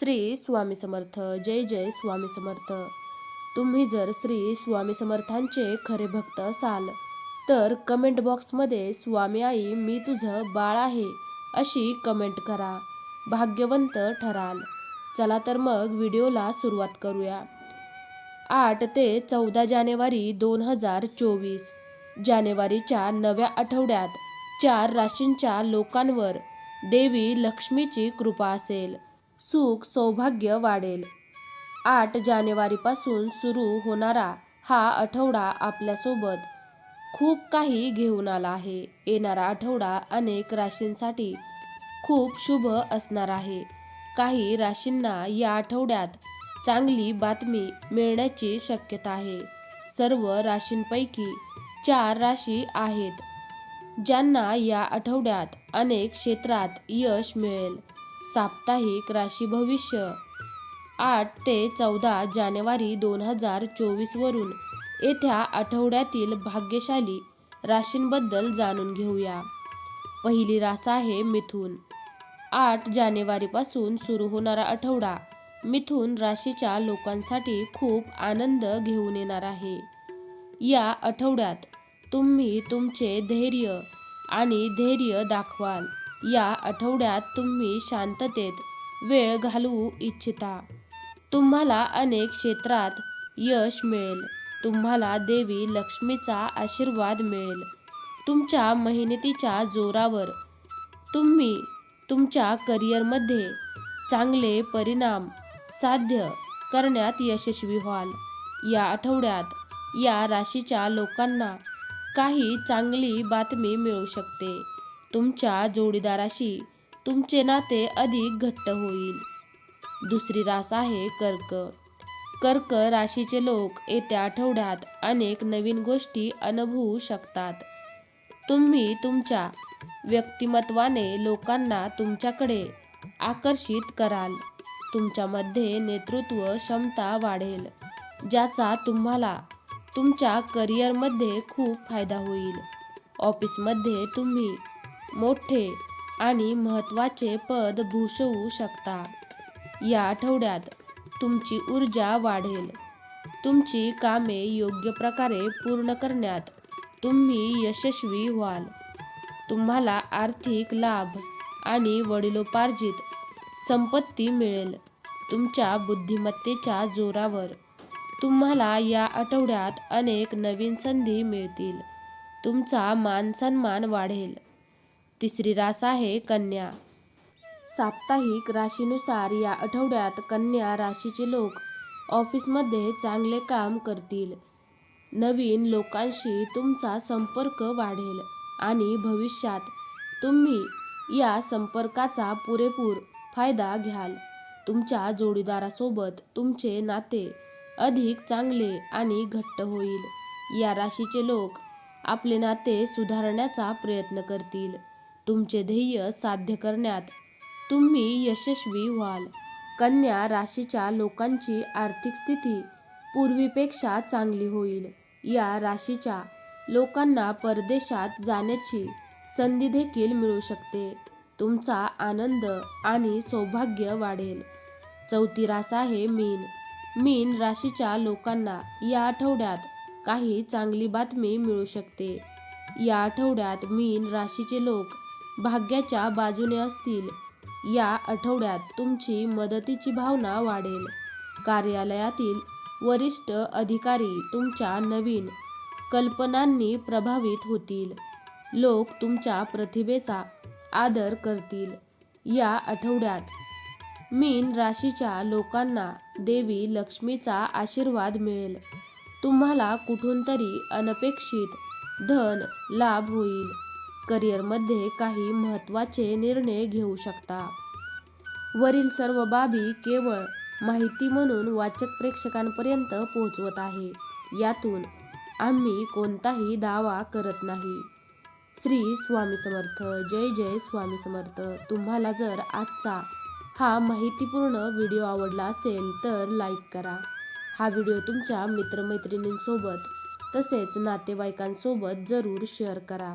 श्री स्वामी समर्थ जय जय स्वामी समर्थ. तुम्ही जर श्री स्वामी समर्थांचे खरे भक्त असाल तर कमेंट बॉक्समध्ये स्वामी आई मी तुझं बाळ आहे अशी कमेंट करा. भाग्यवंत ठराल. चला तर मग व्हिडिओला सुरुवात करूया. आठ ते चौदा जानेवारी दोन हजार चोवीस. जानेवारीच्या नव्या आठवड्यात चार राशींच्या लोकांवर देवी लक्ष्मीची कृपा असेल. सुख सौभाग्य वाढेल. आठ जानेवारीपासून सुरू होणारा हा आठवडा आपल्यासोबत खूप काही घेऊन आला आहे. येणारा आठवडा अनेक राशींसाठी खूप शुभ असणार आहे. काही राशींना या आठवड्यात चांगली बातमी मिळण्याची शक्यता आहे. सर्व राशींपैकी चार राशी आहेत ज्यांना या आठवड्यात अनेक क्षेत्रात यश मिळेल. साप्ताहिक राशी भविष्य. आठ ते चौदा जानेवारी दोन हजार चोवीसवरून येत्या आठवड्यातील भाग्यशाली राशींबद्दल जाणून घेऊया. पहिली रास आहे मिथून. आठ जानेवारीपासून सुरू होणारा आठवडा मिथून राशीच्या लोकांसाठी खूप आनंद घेऊन येणार आहे. या आठवड्यात तुम्ही तुमचे धैर्य आणि धैर्य दाखवाल. या आठवड्यात तुम्ही शांततेत वेळ घालवू इच्छिता. तुम्हाला अनेक क्षेत्रात यश मिळेल. तुम्हाला देवी लक्ष्मीचा आशीर्वाद मिळेल. तुमच्या मेहनतीच्या जोरावर तुम्ही तुमच्या करिअरमध्ये चांगले परिणाम साध्य करण्यात यशस्वी व्हाल. या आठवड्यात या राशीच्या लोकांना काही चांगली बातमी मिळू शकते. तुमच्या जोडीदाराशी तुमचे नाते अधिक घट्ट होईल. दुसरी रास आहे कर्क. कर्क राशीचे लोक येत्या आठवड्यात अनेक नवीन गोष्टी अनुभवू शकतात. तुम्ही तुमच्या व्यक्तिमत्वाने लोकांना तुमच्याकडे आकर्षित कराल. तुमच्यामध्ये नेतृत्व क्षमता वाढेल ज्याचा तुम्हाला तुमच्या करिअरमध्ये खूप फायदा होईल. ऑफिसमध्ये तुम्ही मोठे आणि महत्त्वाचे पद भूषवू शकता. या आठवड्यात तुमची ऊर्जा वाढेल. तुमची कामे योग्य प्रकारे पूर्ण करण्यात तुम्ही यशस्वी व्हाल. तुम्हाला आर्थिक लाभ आणि वडिलोपार्जित संपत्ती मिळेल तुमच्या बुद्धिमत्तेच्या जोरावर. तुम्हाला या आठवड्यात अनेक नवीन संधी मिळतील. तुमचा मानसन्मान वाढेल. तिसरी रास आहे कन्या. साप्ताहिक राशीनुसार या आठवड्यात कन्या राशीचे लोक ऑफिसमध्ये चांगले काम करतील. नवीन लोकांशी तुमचा संपर्क वाढेल आणि भविष्यात तुम्ही या संपर्काचा पुरेपूर फायदा घ्याल. तुमच्या जोडीदारासोबत तुमचे नाते अधिक चांगले आणि घट्ट होईल. या राशीचे लोक आपले नाते सुधारण्याचा प्रयत्न करतील. तुमचे ध्येय साध्य करण्यात तुम्ही यशस्वी व्हाल. कन्या राशीच्या लोकांची आर्थिक स्थिती पूर्वीपेक्षा चांगली होईल. या राशीच्या लोकांना परदेशात जाण्याची संधी देखील मिळू शकते. तुमचा आनंद आणि सौभाग्य वाढेल. चौथी रास आहे मीन. मीन राशीच्या लोकांना या आठवड्यात काही चांगली बातमी मिळू शकते. या आठवड्यात मीन राशीचे लोक भाग्याच्या बाजूने असतील. या आठवड्यात तुमची मदतीची भावना वाढेल. कार्यालयातील वरिष्ठ अधिकारी तुमच्या नवीन कल्पनांनी प्रभावित होतील. लोक तुमच्या प्रतिभेचा आदर करतील. या आठवड्यात मीन राशीच्या लोकांना देवी लक्ष्मीचा आशीर्वाद मिळेल. तुम्हाला कुठून तरी अनपेक्षित धन लाभ होईल. करिअरमध्ये काही महत्त्वाचे निर्णय घेऊ शकता. वरील सर्व बाबी केवळ माहिती म्हणून वाचक प्रेक्षकांपर्यंत पोहोचवत आहे. यातून आम्ही कोणताही दावा करत नाही. श्री स्वामी समर्थ. जय जय स्वामी समर्थ. तुम्हाला जर आजचा हा माहितीपूर्ण व्हिडिओ आवडला असेल तर लाईक करा. हा व्हिडिओ तुमच्या मित्रमैत्रिणींसोबत तसेच नातेवाईकांसोबत जरूर शेअर करा.